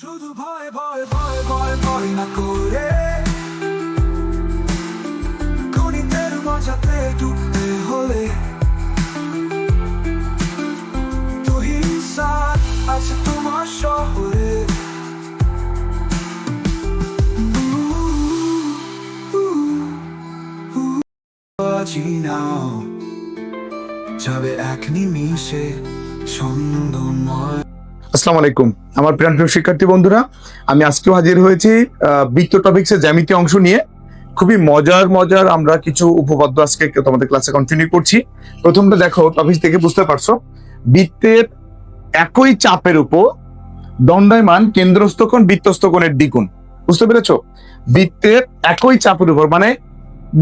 শুধু ভয় ভয় ভয় ভয় ভয় না করে। গণিতের মজাতে ডুবতে হলে আছে তোমার শহরে। নাও, যাবে এক নিমিষে ছন্দময়। আসসালামু আলাইকুম। আমার প্রিয় শিক্ষার্থী বন্ধুরা, আমি আজকেও হাজির হয়েছি বৃত্ত টপিক্সের জ্যামিতি অংশ নিয়ে। খুবই মজার মজার আমরা কিছু উপপাদ্য আজকে তোমাদের ক্লাসে কন্টিনিউ করছি। প্রথমটা দেখো টপিক থেকে বুঝতে পারছ। বৃত্তের একই চাপের উপর দণ্ডায়মান কেন্দ্রস্থ কোণ বৃত্তস্থ কোণের দ্বিগুণ। বুঝতে পেরেছ? বৃত্তের একই চাপের উপর মানে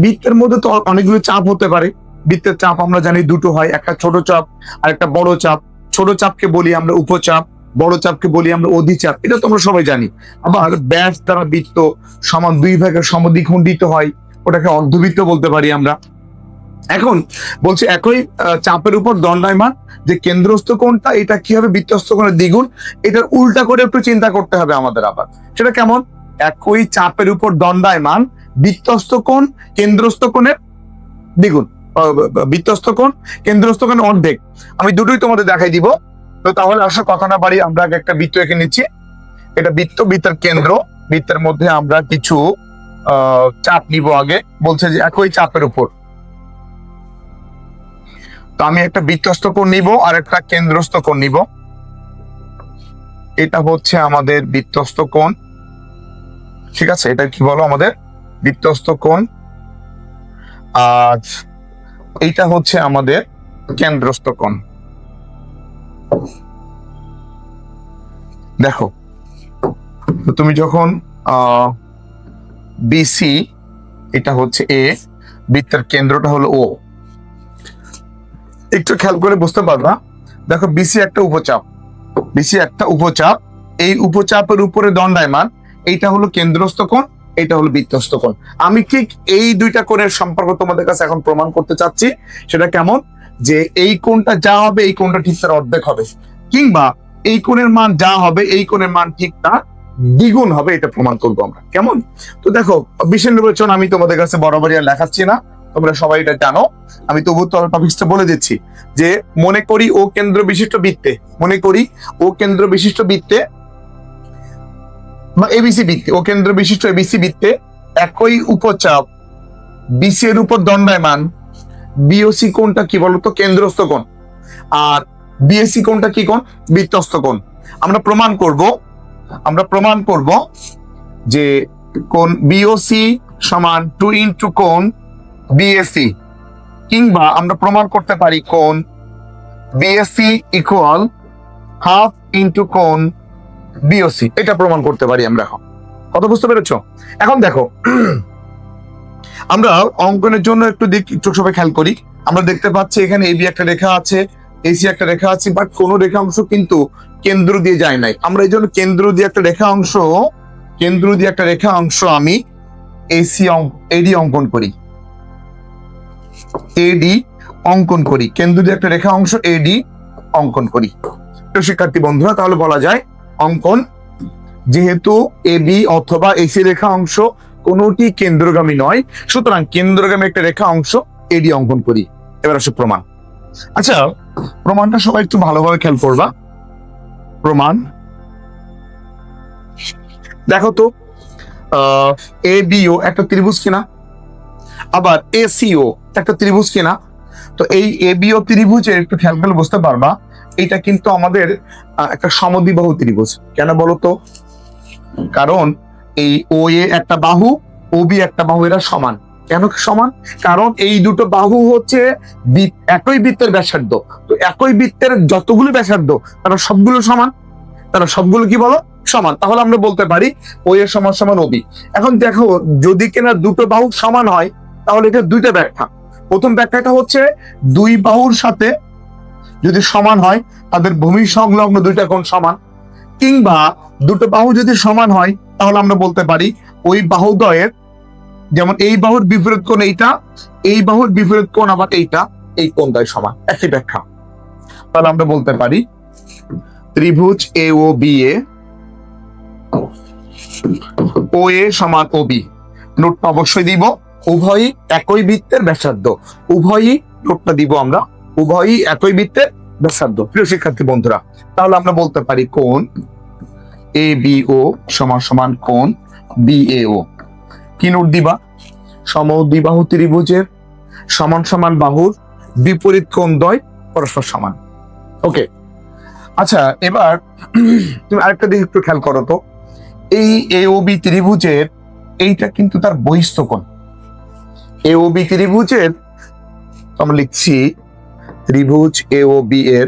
বৃত্তের মধ্যে তো অনেকগুলো চাপ হতে পারে। বৃত্তের চাপ আমরা জানি দুটো হয়, একটা ছোট চাপ আর একটা বড় চাপ। ছোট চাপকে বলি আমরা উপচাপ। বড় চাপকে বলি আমরা অধিচাপ এটা তো আমরা সবাই জানি। আবার ব্যাস দ্বারা বৃত্ত সমান দুই ভাগের সমদ্বিখণ্ডিত হয়, ওটাকে অর্ধবৃত্ত বলতে পারি আমরা। এখন বলছে একই চাপের উপর দণ্ডায়মান, যে কেন্দ্রস্থ কোণটা, এটা কি হবে? বৃত্তস্থ কোণের দ্বিগুণ, এটার উল্টা করে একটু চিন্তা করতে হবে আমাদের আবার। সেটা কেমন? একই চাপের উপর দণ্ডায়মান বৃত্তস্থ কোণ, কেন্দ্রস্থ কোণের দ্বিগুণ বৃত্তস্থ কোণ, কেন্দ্রস্থ কোণ অর্ধেক। আমি দুটোই তোমাদের দেখাই দিব। তো তাহলে আসলে কথা না বাড়ি আমরা আগে একটা বৃত্ত এঁকে নিচ্ছি। এটা বৃত্ত, বৃত্তের কেন্দ্র। বৃত্তের মধ্যে আমরা কিছু চাপ নিব আগে। বলছে যে একই চাপের উপর। তো আমি একটা বৃত্তস্থ কোণ নিব, আর একটা কেন্দ্রস্থ কোণ নিব। এটা হচ্ছে আমাদের বৃত্তস্থ কোণ। ঠিক আছে, এটা কি বলো আমাদের? বৃত্তস্থ কোণ। আর এইটা হচ্ছে আমাদের কেন্দ্রস্থ কোণ। দেখো তুমি যখন বিসি এটা হচ্ছে এ বৃত্তের কেন্দ্রটা হলো ও একটু খেয়াল করে বুঝতে পারবা? দেখো বিসি একটা উপচাপ। বিসি একটা উপচাপ। এই উপচাপের উপরে দণ্ডায়মান, এইটা হলো কেন্দ্রস্থ কোণ এটা হলো বৃত্তস্থ কোণ। আমি ঠিক এই দুইটা কোণের সম্পর্ক তোমাদের কাছে এখন প্রমাণ করতে চাচ্ছি। সেটা কেমন? যে এই কোণটা যা হবে, এই কোণটা ঠিক তার অর্ধেক হবে। কিংবা এই কোণের মান যা হবে, এই কোণের মান ঠিক তার দ্বিগুণ হবে, এটা প্রমাণ করব আমরা। কেমন? তো দেখো, বিশেষ নির্বাচন আমি তোমাদের কাছে বরাবরই আর লেখাচ্ছি না। তোমরা সবাই এটা জানো। আমি তবু টপিক্সটা বলে দিচ্ছি যে মনে করি ও কেন্দ্র বিশিষ্ট বৃত্তে, মনে করি ও কেন্দ্র বিশিষ্ট বৃত্তে বা এবিসি বৃত্তে, ও কেন্দ্র বিশিষ্ট এবিসি বৃত্তে একই উপচাপ বিসি এর উপর দণ্ডায়মান বিওসি কোণটা কি বলতো? কেন্দ্রস্থ কোণ। আর বিএসসি কোণটা কি কোণ? বৃত্তস্থ কোণ। আমরা প্রমাণ করব, আমরা প্রমাণ করব যে কোণ বিওসি সমান টু ইন্টু কোণ বিএসসি কিংবা আমরা প্রমাণ করতে পারি কোণ বিএসসি ইকুয়াল হাফ ইন্টু কোণ বিওসি এটা প্রমাণ করতে পারি আমরা এখন। কথা বুঝতে পেরেছ? এখন দেখো আমরা অঙ্কনের জন্য একটু দিক একটু সবাই খেয়াল করি। আমরা দেখতে পাচ্ছি এখানে এবি একটা রেখা আছে এসি একটা রেখা আছে বাট কোনো রেখা অংশ কিন্তু কেন্দ্র দিয়ে যায় নাই। আমরা এই জন্য কেন্দ্র দিয়ে একটা রেখা অংশ, কেন্দ্র দিয়ে একটা রেখা অংশ আমি এসি এডি অঙ্কন করি। এডি অঙ্কন করি। কেন্দ্র দিয়ে একটা রেখা অংশ এডি অঙ্কন করি। তো শিক্ষার্থী বন্ধুরা, তাহলে বলা যায় অঙ্কন যেহেতু এবি অথবা এসি রেখা অংশ কোনোটি কেন্দ্রগামী নয়, সুতরাং কেন্দ্রগামী একটা রেখা অংশ এডি অঙ্কন করি। এবার আসে প্রমাণ। আচ্ছা প্রমাণটা সবাই একটু ভালোভাবে খেয়াল করবা। প্রমাণ। দেখো তো এ বিও একটা ত্রিভুজ কিনা? আবার এসিও একটা ত্রিভুজ কিনা? তো এই এ বিও ত্রিভুজের একটু খেয়াল করলে বুঝতে পারবা এটা কিন্তু আমাদের একটা সমদ্বিবাহু ত্রিভুজ। কেন বলো তো? কারণ এই ও এ একটা বাহু ও বি একটা বাহু, এরা সমান। কেন সমান? কারণ এই দুটো বাহু হচ্ছে একই বৃত্তের ব্যাসার্ধ। তো একই বৃত্তের যতগুলো ব্যাসার্ধ, তারা সবগুলো সমান? তারা সবগুলো কি বলো? সমান। তাহলে আমরা বলতে পারি ও এর সমান সমান ওবি এখন দেখো, যদি কিনা দুটো বাহু সমান হয়, তাহলে এটা দুইটা ব্যাখ্যা। প্রথম ব্যাখ্যাটা হচ্ছে, দুই বাহুর সাথে যদি সমান হয়, তাদের ভূমি সংলগ্ন দুইটা কোণ সমান। কিংবা দুটো বাহু যদি সমান হয়, তাহলে আমরা বলতে পারি ওই বাহুদ্বয়ের, যেমন এই বাহুর বিপরীত কোণ এইটা, এই বাহুর বিপরীত কোণ আবার এইটা, এই কোণটাই সমান, একই ব্যাখ্যা। তাহলে আমরা বলতে পারি ত্রিভুজ এ ও বি এ ও এ সমান ও বি নোটটা অবশ্যই দিব, উভয়ই একই বৃত্তের ব্যাসার্ধ। উভয়ই, নোটটা দিব আমরা, উভয়ই একই বৃত্তের ব্যাসার্ধ। প্রিয় শিক্ষার্থী বন্ধুরা, তাহলে আমরা বলতে পারি কোন এ বি ও সমান সমান কোন বি এ ও কি নোট দিবা? সমদ্বিবাহু ত্রিভুজের সমান সমান বাহুর বিপরীত কোণ দ্বয় পরস্পর সমান। ওকে আচ্ছা এবার তুমি আরেকটা দিক একটু খেয়াল করো তো। এই এ ও বি ত্রিভুজের এইটা কিন্তু তার বহিস্থ কোণ। এ ও বি ত্রিভুজের আমরা লিখছি ত্রিভুজ এ ও বি এর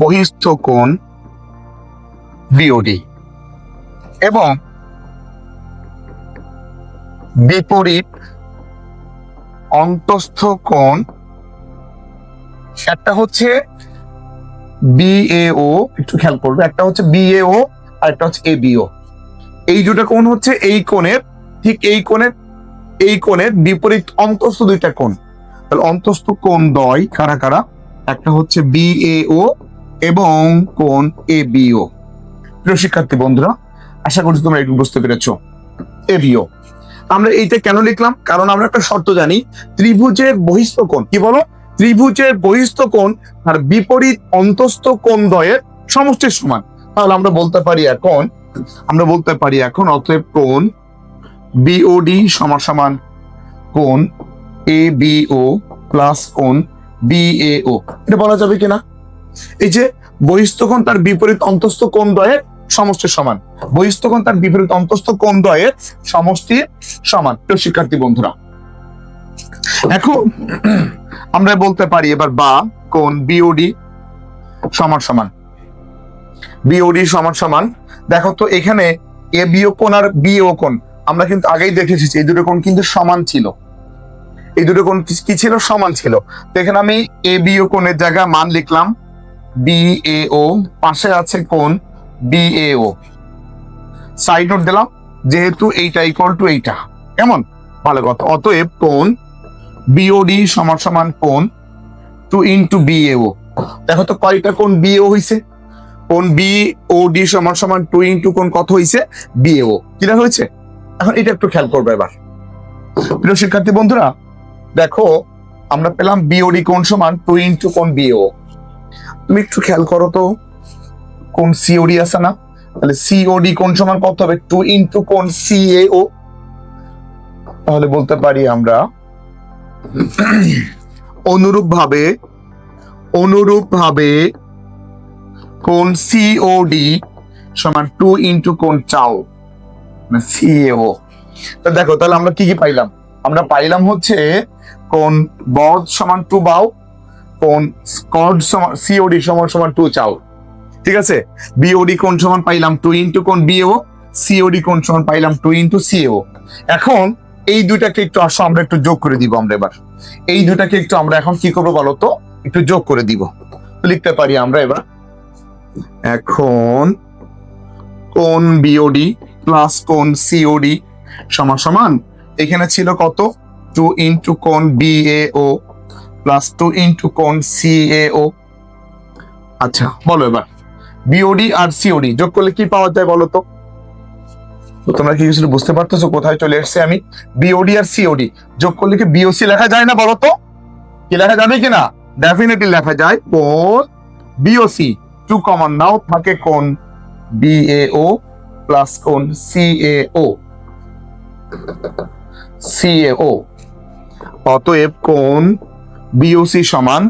বহিস্থ কোণ বিওডি এবং বিপরীত অন্তস্থ কোণ একটা হচ্ছে বিএও একটু খেয়াল করবে, একটা হচ্ছে বিএও আর একটা হচ্ছে এবিও এই দুটা কোণ হচ্ছে এই কোণের, ঠিক এই কোণের এই কোণের বিপরীত অন্তস্থ দুইটা কোণ। তাহলে অন্তস্থ কোণ দয় কারা কারা? একটা হচ্ছে বিএও এবং কোন কোণ এবিও প্রিয় শিক্ষার্থী বন্ধুরা, আশা করছি তোমরা একটু বুঝতে পেরেছ। এবিও আমরা এইটা কেন লিখলাম? কারণ আমরা একটা শর্ত জানি, ত্রিভুজের বহিস্থ কোণ। কি বলো? ত্রিভুজের বহিস্থ কোণ আর বিপরীত অন্তস্থ কোণ দ্বয়ের সমষ্টির সমান। তাহলে আমরা বলতে পারি এখন, আমরা বলতে পারি এখন অতএব কোণ বিওডি সমান সমান কোণ এ বিও প্লাস কোণ বিএও এটা বলা যাবে কিনা? এই যে বহিস্থ কোণ তার বিপরীত অন্তস্থ কোণ দ্বয়ের সমষ্টির সমান। বহিস্থ কোণ তার বিপরীত অন্তস্থ কোণ দ্বয়ের সমষ্টির সমান। প্রিয় শিক্ষার্থী বন্ধুরা, এখন আমরা বলতে পারি এবার বা কোন বিওডি সমান সমান। বিওডি সমান সমান। দেখো তো, এখানে এ বিও কোণ আর বিও কোণ। আমরা কিন্তু আগেই দেখে এসেছি, এই দুটো কোণ কিন্তু সমান ছিল। এই দুটো কোণ কি- কি ছিল? সমান ছিল। তো এখানে আমি এ বি বিও কোণের জায়গায় মান লিখলাম। বি এ ও পাশে আছে কোণ B A O side note দিলাম, যেহেতু এইটা ইকুয়াল টু এইটা। কেমন? ভালো কথা। অতএব কোণ বিওডি সমান সমান কোণ টু ইন্টু বিএও দেখো তো কয়টা কোণ বিএও হইছে? কোণ ডি সমান সমান টু ইন্টু কোণ কত হইছে? বিএও কিনা হয়েছে? এখন এটা একটু খেয়াল করবে এবার। প্রিয় শিক্ষার্থী বন্ধুরা দেখো, আমরা পেলাম বিওডি কোণ সমান টু ইন্টু কোণ বিএও তুমি একটু খেয়াল করো তো, কোন সিওডি আছে না? তাহলে সিওডি কোণ সমান কত হবে? টু ইন্টু কোণ সিএও তাহলে বলতে পারি আমরা অনুরূপ ভাবে অনুরূপ ভাবে কোন সিওডি সমান টু ইন্টু কোন চাও সিএও তো দেখো, তাহলে আমরা কি কি পাইলাম? আমরা পাইলাম হচ্ছে কোন বদ সমান টু বাউ, কোন স্কড সমান সিওডি সমান সমান টু চাও ঠিক আছে? বিওডি কোন সমান পাইলাম টু ইন্টু কোন B O C O D কোন সমান পাইলাম টু ইন্টু সিও এখন এই দুইটাকে একটু আসো, আমরা একটু যোগ করে দিব আমরা এবার। এই দুটাকে একটু আমরা এখন কি করব বলো তো? একটু যোগ করে দিব। লিখতে পারি আমরা এবার, এখন কোন বিওডি প্লাস কোন সিওডি সমান সমান এখানে ছিল কত? টু ইন্টু কোন বিএও প্লাস টু ইন্টু কোন সিএও আচ্ছা বলো এবার। বিওডি আর সিওডি যোগ করলে কি পাওয়া যায় বলো তো? তোমরা কি কিছু বুঝতে পারতেছো? কোথায় চলে এসেছে আমি? বিওডি আর সিওডি যোগ করলে কি বিওসি লেখা যায় না বলো তো? কি লেখা যাবে কিনা? ডেফিনেটলি লেখা যায় কোন বিওসি টু কমন নাও থাকে কোন বিএও প্লাস কোন সিএও সিএও অতএব কোন বিওসি সমান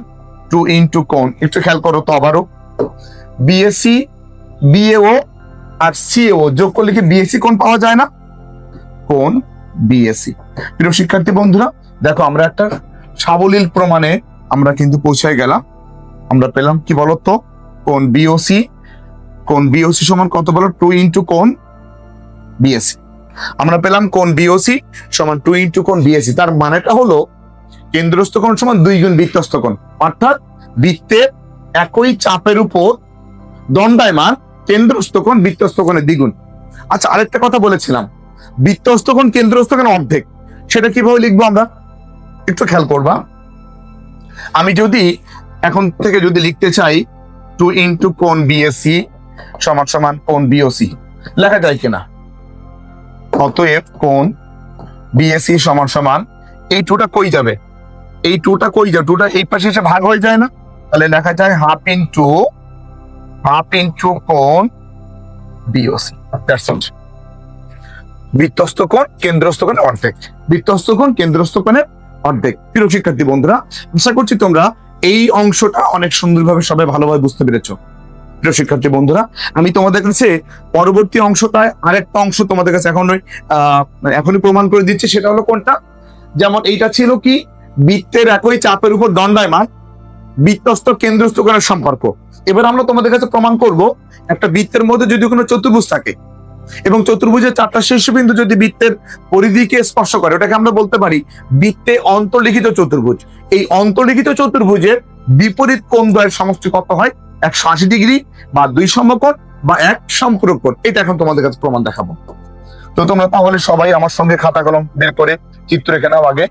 টু ইন্টু কোন একটু খেয়াল করো তো আবারও। বিএসসি বিএও আর সিএও যোগ করলে কি বিএসসি কোন পাওয়া যায় না? কোন বিএসসি প্রিয় শিক্ষার্থী বন্ধুরা, দেখো আমরা একটা সাবলীল প্রমাণে আমরা কিন্তু পৌঁছে গেলাম। আমরা পেলাম কি বলতো? কোন বিওসি কোন বিওসি সমান কত বলো? টু ইন্টু কোন বিএসসি আমরা পেলাম কোন বিওসি সমান টু ইন্টু কোন বিএসসি তার মানেটা হলো কেন্দ্রস্থ কোণ সমান দুই গুণ বৃত্তস্থ কোণ। অর্থাৎ বৃত্তের একই চাপের উপর দণ্ডায়মান কেন্দ্রস্থ কোণ বৃত্তস্থ কোণের দ্বিগুণ। আচ্ছা আরেকটা কথা বলেছিলাম। বৃত্তস্থ কোণ কেন্দ্রস্থ কোণ অর্ধেক। সেটা কীভাবে লিখব আমরা? একটু খেয়াল করবা। আমি যদি এখন থেকে যদি লিখতে চাই টু ইন্টু কোন বিএসসি সমান সমান কোন বিওসি লেখা যায় কিনা? অতএব কোন? বিএসসি সমান সমান। এই টুটা কই যাবে? এই টুটা কই যাবে? টুটা এই পাশে এসে ভাগ হয়ে যায় না? তাহলে লেখা যায় হাফ ইন্টু হাফ ইন্টু কোন? বিওসি দ্যাটস বৃত্তস্থ কোণ, কেন্দ্রস্থ কোণ অর্ধেক। বৃত্তস্থ কোণ, কেন্দ্রস্থ কোণের অর্ধেক। প্রিয় শিক্ষার্থী বন্ধুরা, আশা করছি তোমরা এই অংশটা অনেক সুন্দরভাবে সবাই ভালোভাবে বুঝতে পেরেছ। প্রিয় শিক্ষার্থী বন্ধুরা, আমি তোমাদের কাছে পরবর্তী অংশটায় আরেকটা অংশ তোমাদের কাছে এখন আহ এখনই প্রমাণ করে দিচ্ছি, সেটা হলো কোনটা? যেমন এইটা ছিল কি? বৃত্তের একই চাপের উপর দণ্ডায়মান বৃত্তস্থ কেন্দ্রস্থ করার সম্পর্ক। এবার আমরা তোমাদের কাছে প্রমাণ করব, একটা বৃত্তের মধ্যে যদি কোনো চতুর্ভুজ থাকে এবং চতুর্ভুজের চারটা শীর্ষবিন্দু যদি বৃত্তের পরিধিকে স্পর্শ করে, ওটাকে আমরা বলতে পারি বৃত্তে অন্তর্লিখিত চতুর্ভুজ। এই অন্তর্লিখিত চতুর্ভুজের বিপরীত কোণ দ্বয়ের সমষ্টি কত হয়? একশো আশি ডিগ্রি বা দুই সমকোণ বা এক সম্পূরক এটা এখন তোমাদের কাছে প্রমাণ দেখাবো। তো তোমরা তাহলে সবাই আমার সঙ্গে খাতা কলম বের করে চিত্র এঁকে নাও আগে।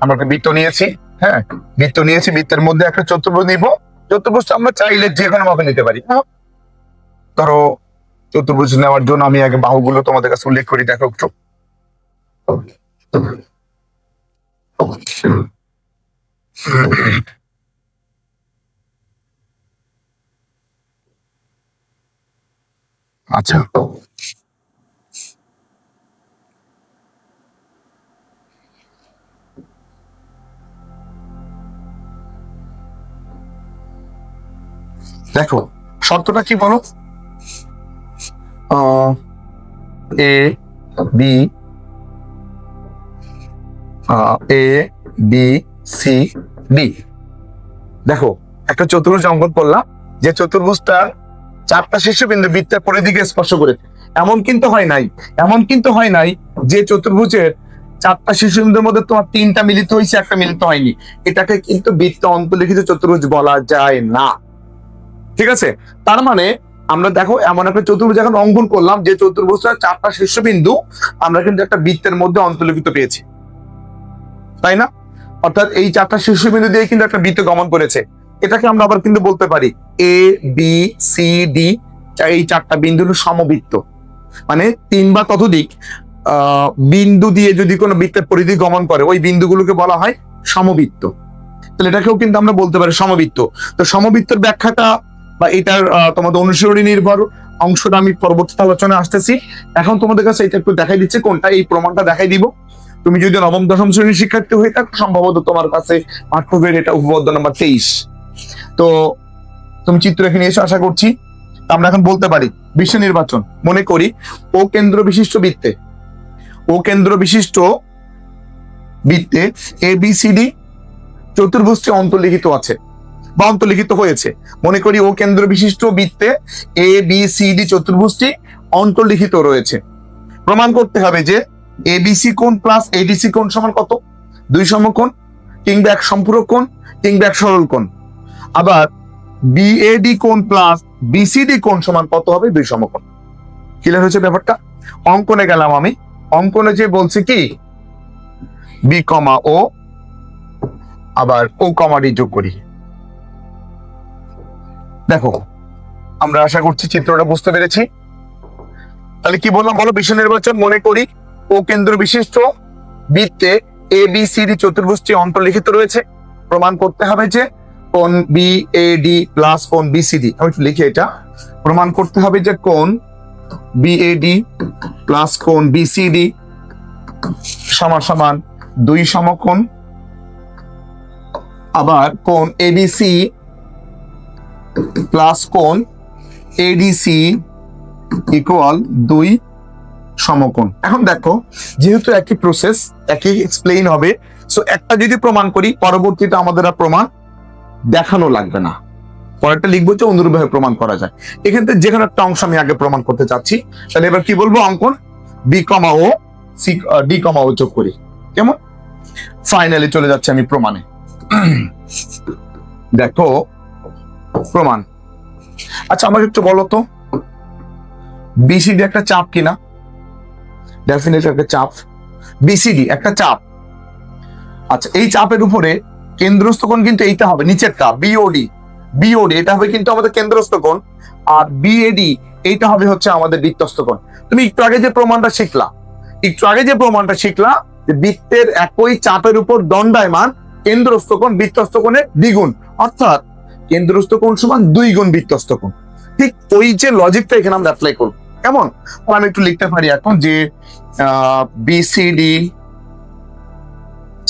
আমরা একটা বৃত্ত নিয়েছি হ্যাঁ? বৃত্ত নিয়েছি, বৃত্তের মধ্যে একটা চতুর্ভুজ নিব। চতুর্ভুজটা আমরা চাইলে যে কোনো ভাবে নিতে পারি? ধরো চতুর্ভুজ নেওয়ার জন্য আমি আগে বাহুগুলো তোমাদের কাছে উল্লেখ করি, দেখো একটু। আচ্ছা। দেখো, শর্তটা কি বলো? A B A B C D দেখো, একটা চতুর্ভুজ অঙ্কন করলাম, যে চতুর্ভুজটা চারটা শীর্ষবিন্দু বৃত্তের পরিধিকে স্পর্শ করেছে। এমন কিন্তু হয় নাই, এমন কিন্তু হয় নাই যে চতুর্ভুজের চারটা শীর্ষবিন্দুর মধ্যে তোমার তিনটা মিলিত হয়েছে, একটা মিলিত হয়নি। এটাকে কিন্তু বৃত্ত অন্তর্লিখিত চতুর্ভুজ বলা যায় না। ঠিক আছে? তার মানে আমরা দেখো, এমন একটা চতুর্ভুজ এখন অঙ্কন করলাম, যে চতুর্ভুজটা চারটা শীর্ষবিন্দু আমরা কিন্তু একটা বৃত্তের মধ্যে অন্তর্লিখিত পেয়েছি। তাই না? অর্থাৎ এই চারটা শীর্ষবিন্দু দিয়ে কিন্তু একটা বৃত্ত গমন করেছে। এটাকে আমরা আবার কিন্তু বলতে পারি এ বি সি ডি এই চারটা বিন্দুর সমবৃত্ত। মানে তিন বা ততোধিক বিন্দু দিয়ে যদি কোনো বৃত্তের পরিধি গমন করে, ওই বিন্দুগুলোকে বলা হয় সমবৃত্ত। তাহলে এটাকেও কিন্তু আমরা বলতে পারি সমবৃত্ত। তো সমবৃত্তের ব্যাখ্যাটা বা এটার তোমাদের অনুসরণী নির্ভর অংশটা আমি পরবর্তী আলোচনায় আসতেছি। এখন তোমাদের কাছে এটা একটু দেখাই দিচ্ছে, কোনটা এই প্রমাণটা দেখাই দিব। তুমি যদি নবম, দশম শ্রেণির শিক্ষার্থী হয়ে থাকো, সম্ভবত তোমার কাছে পাঠ্যবের এটা উপপাদ্য নাম্বার তেইশ। তো তুমি চিত্র এখানে এসে, আশা করছি। আমরা এখন বলতে পারি, বিশ্ব নির্বাচন, মনে করি, ও কেন্দ্র বিশিষ্ট বৃত্তে, ও কেন্দ্র বিশিষ্ট বৃত্তে এ বি সি ডি চতুর্ভুজটি অন্তর্লিখিত আছে। বা অন্তর্লিখিত হয়েছে। মনে করি ও কেন্দ্র বিশিষ্ট বৃত্তে এ বি সি ডি চতুর্ভুজটি অন্তর্লিখিত রয়েছে। প্রমাণ করতে হবে যে এবিসি কোণ প্লাস এডিসি কোণ সমান কত? দুই সমকোণ, কিংবা এক সম্পূরক কোণ, কিংবা এক সরল কোণ। আবার বিএডি কোণ প্লাস বিসিডি কোণ সমান কত হবে? দুই সমকোণ। ক্লিয়ার হয়েছে ব্যাপারটা? অঙ্কনে গেলাম আমি। অঙ্কনে যে বলছে কি? বি কমা ও আবার ও কমা ডি যোগ করি। দেখো, আমরা আশা করছি চিত্রটা বুঝতে পেরেছি। তাহলে কি বললাম বলো? বিশ্ব নির্বাচন মনে করি, ও কেন্দ্র বিশিষ্ট, বৃত্তে এ বি সি ডি চতুর্ভুজটি অন্তর্লিখিত রয়েছে। প্রমাণ করতে হবে যে কোন বি এ ডি প্লাস কোন বি সি ডি আমি একটু লিখি এটা। প্রমাণ করতে হবে যে কোন বি এ ডি প্লাস কোন বি সি ডি সমান সমান দুই সমকোণ। আবার কোন এবিসি প্লাস কোন এডিসি ইকুয়াল দুই সমকোণ। এখন দেখো, যেহেতু একই প্রসেস একই এক্সপ্লেইন হবে সো একটা যদি প্রমাণ করি, পরবর্তীতে আমাদের আর প্রমাণ দেখানো লাগবে না। পরেরটা লিখব যে অনুরূপভাবে প্রমাণ করা যায়। এখান থেকে যে কোনো একটা অংশ আমি আগে প্রমাণ করতে চাচ্ছি। তাহলে এবার কি বলব, অঙ্কন? B comma O C D comma O যোগ করি। কেমন? ফাইনালি চলে যাচ্ছে আমি প্রমাণে। দেখো, প্রমাণ। আচ্ছা আমাকে একটু বলো তো। বিসিডি একটা চাপ কিনা? ডেফিনেটলি একটা চাপ। বিসিডি একটা চাপ। আচ্ছা এই চাপের উপরে কেন্দ্রস্থ কোণ কিন্তু এইটা হবে নিচেরটা বিওডি বিওডি এটা হবে কিন্তু আমাদের কেন্দ্রস্থ কোণ। আর বিএডি এইটা হবে হচ্ছে আমাদের বৃত্তস্থ কোণ। তুমি একটু আগে যে প্রমাণটা শিখলা, একটু আগে যে প্রমাণটা শিখলা, যে বৃত্তের একই চাপের উপর দণ্ডায়মান কেন্দ্রস্থ কোণ, বৃত্তস্থ কোণের দ্বিগুণ। অর্থাৎ কেন্দ্রস্থ কোণ সমান দুই গুণ বৃত্তস্থ কোণ। ঠিক ওই যে লজিকটা এখানে আমরা অ্যাপ্লাই করব। কেমন? আমি একটু লিখতে পারি এখন যে বিসিডি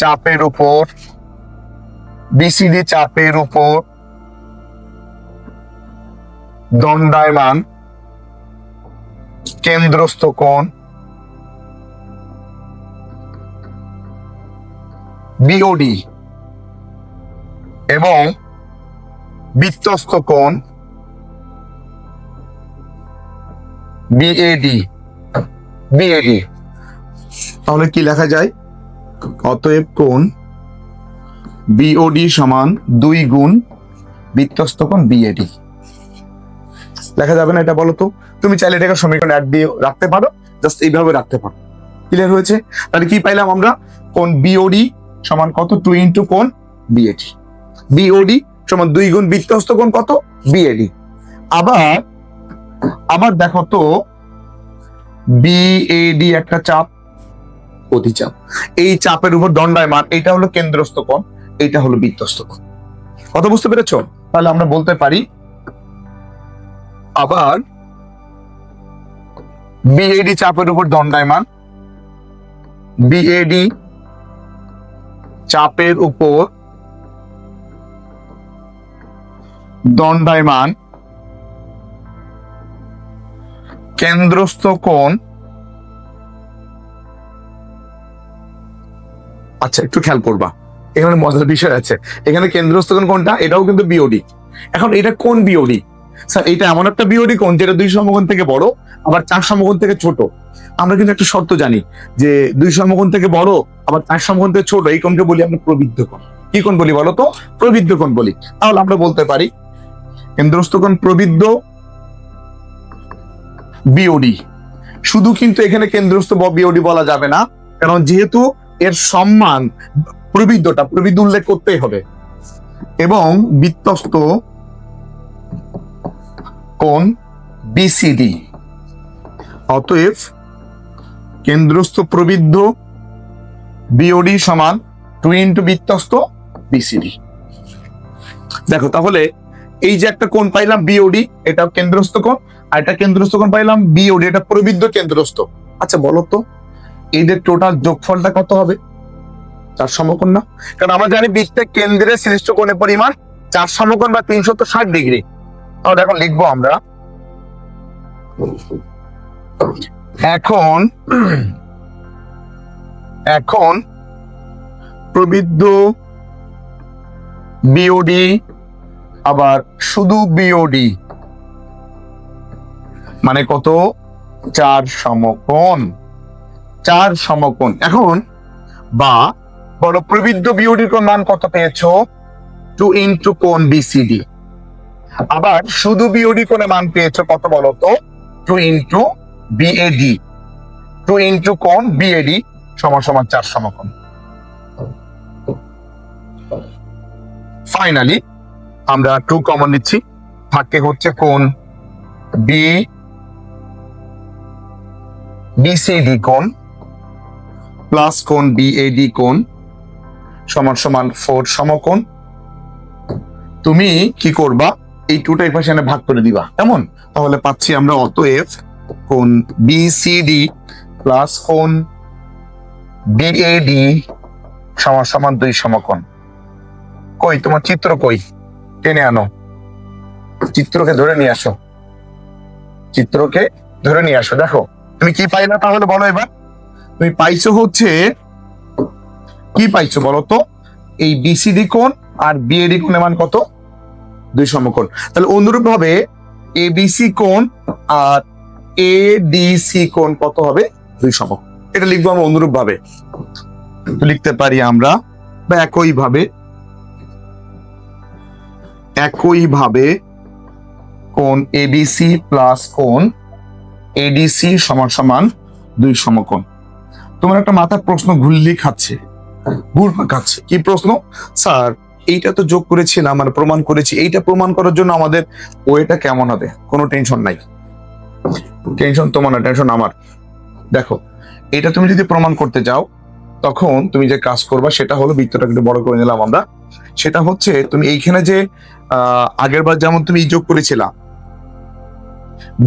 চাপের উপর বিসিডি চাপের উপর দণ্ডায়মান কেন্দ্রস্থ কোণ বিওডি এবং বৃত্তস্থ কোণ বিএডি বিএডি তাহলে কি লেখা যায়? অতএব কোণ বিওডি সমান দুই গুণ বৃত্তস্থ কোণ বিএডি লেখা যাবে না এটা বলো তো? তুমি চাইলে এটাকে সমীকরণ এক দিয়ে রাখতে পারো জাস্ট এইভাবে রাখতে পারো। ক্লিয়ার হয়েছে? তাহলে কি পাইলাম আমরা? কোণ বিওডি সমান কত? টু ইন্টু কোণ বিএডি বিওডি সমান দুই গুণ বৃত্তস্থ কোণ কত? বিএডি আবার আবার দেখো তো বিএডি একটা চাপ, অতিচাপ। এই চাপের উপর দণ্ডায়মান, এটা হলো কেন্দ্রস্থ কোণ, এটা হলো বৃত্তস্থ কোণ। কথা বুঝতে পেরেছ? তাহলে আমরা বলতে পারি, আবার বিএডি চাপের উপর দণ্ডায়মান বিএডি চাপের উপর দণ্ডায়মান। কেন্দ্রস্থ কোণ। আচ্ছা একটু খেয়াল করবা। এখানে মজার বিষয় আছে। এখানে কেন্দ্রস্থ কোণ কোনটা এটাও কিন্তু বিওডি এখন এটা কোন বিওডি স্যার, এটা এমন একটা বিওডি কোণ যেটা দুই সমকোণ থেকে বড়, আবার চার সমকোণ থেকে ছোট। আমরা কিন্তু একটা শর্ত জানি যে দুই সমকোণ থেকে বড়, আবার চার সমকোণ থেকে ছোট। এই কোণকে বলি আমরা প্রবৃদ্ধ কোণ। কি কোণ বলি বলো তো প্রবৃদ্ধ কোণ বলি। তাহলে আমরা বলতে পারি কেন্দ্রস্থ কোণ প্রবৃদ্ধ বিওডি শুধু কিন্তু এখানে কেন্দ্রস্থ বিওডি বলা যাবে না, কারণ যেহেতু এর সম্মান প্রবৃদ্ধটা, প্রবৃদ্ধ উল্লেখ করতেই হবে। এবং বৃত্তস্ত কোণ বিসিডি অতএব কেন্দ্রস্থ প্রবৃদ্ধ বিওডি সমান টু ইন্টু বৃত্তস্ত বিসিডি দেখো, তাহলে এই যে একটা কোণ পাইলাম বিওডি এটা কেন্দ্রস্থ কোণ, আর এটা কেন্দ্রস্থ কোণ পাইলাম বিওডি এটা প্রবৃদ্ধ কেন্দ্রস্থ। আচ্ছা বলো তো, এদের টোটাল যোগফলটা কত হবে? চার সমকোণ না? কারণ আমরা জানি বৃত্তের কেন্দ্রে সৃষ্ট কোণের পরিমাণ চার সমকোণ বা তিনশো ষাট ডিগ্রি। তাহলে এখন লিখব আমরা, এখন এখন প্রবৃদ্ধ বিওডি আবার শুধু বিওডি মানে কত? চার সমকোণ। চার সমকোণ। এখন, বা, বলো, প্রবৃদ্ধ বিওডির কোণ মান কত পেয়েছ? টু ইন্টু কোণ বিসিডি আবার শুধু বিওডি কোণে মান পেয়েছ কত বলো তো? Two into BAD two into কোণ বিএডি সমান সমান চার সমকোণ। ফাইনালি আমরা টু কমন নিচ্ছি। থাকে হচ্ছে কোণ বি বিসিডি কোণ প্লাস কোণ বিএডি কোণ সমান সমান ফোর সমকোণ। তুমি কি করবা? এই টুটা পাশে ভাগ করে দিবা। কেমন? তাহলে পাচ্ছি আমরা অত অতএব কোণ বিসিডি প্লাস কোণ বিএডি সমান সমান দুই সমকোণ। কই? তোমার চিত্র কই? টেনে আনো। চিত্রকে ধরে নিয়ে আসো। চিত্রকে ধরে নিয়ে আসো। দেখো, তুমি কি পাইলা তাহলে বলো এবার। তুমি পাইছো হচ্ছে, কি পাইছো বলো তো? এই বিসিডি কোণ আর বিএডি কোণের মান কত? দুই সমকোণ। তাহলে অনুরূপ ভাবে এবিসি কোণ আর এ এডিসি কোণ কত হবে? দুই সমকোণ। এটা লিখব আমরা অনুরূপ ভাবে লিখতে পারি আমরা বা একই ভাবে একই ভাবে কোণ এবিসি প্লাস কোণ এডিসি সমান সমান দুই সমকোণ। তোমার একটা মাথার প্রশ্ন ঘুরলি খাচ্ছে ঘুরপা খাচ্ছে কি প্রশ্ন? স্যার, এইটা তো যোগ করেছিলাম মানে প্রমাণ করেছি। এইটা প্রমাণ করার জন্য আমাদের ওয়েটা কেমন হবে? কোনো টেনশন নাই। টেনশন তোমার না, টেনশন আমার। দেখো, এটা তুমি যদি প্রমাণ করতে যাও তখন তুমি যে কাজ করবা সেটা হলো বৃত্তটা একটু বড় করে নিলাম আমরা। সেটা হচ্ছে তুমি এইখানে যে আগের বার যেমন তুমি যোগ করেছিলা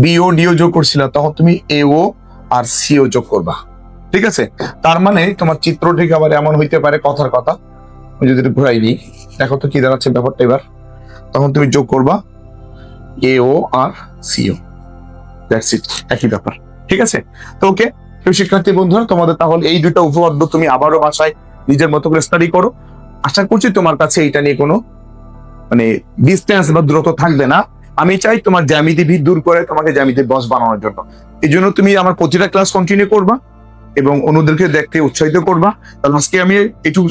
বিও ডিও যোগ করছিলা, তখন তুমি এও আর সিও যোগ করবা। ঠিক আছে? তার মানে তোমার চিত্র ঠিক আবার এমন হইতে পারে কথার কথা। আমি যদি ঘুরাই দিই দেখো তো কি দাঁড়াচ্ছে ব্যাপারটা এবার। তখন তুমি যোগ করবা এও আর সিও দ্যাটস ইট একই ব্যাপার। ঠিক আছে? তো ওকে তো শিক্ষার্থী বন্ধুরা, তোমাদের তাহলে এই দুটো উপপাদ্য তুমি আবারও বাসায় নিজের মতো করে স্টাডি করো। আশা করছি তোমার কাছে এটা নিয়ে কোনো মানে ডিস্টেন্স বা দূরত্ব থাকবে না। আমি চাই তোমার জ্যামিতি ভিত দূর করে তোমাকে জ্যামিতি বস বানানোর জন্য। এই জন্য তুমি আমার প্রতিটা ক্লাস কন্টিনিউ করবা এবং অন্যদেরকে দেখতে উৎসাহিত করবা। তাহলে আজকে আমি একটু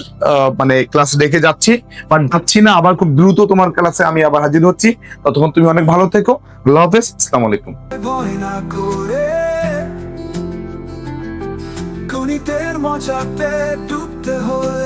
মানে ক্লাস রেখে যাচ্ছি বাট যাচ্ছি না আবার খুব দ্রুত তোমার ক্লাসে আমি আবার হাজির হচ্ছি। ততক্ষণ তুমি অনেক ভালো থেকো। আল্লাহ হাফেজ। আসসালামু আলাইকুম। গণিতের মজাতে ডুবতে হলে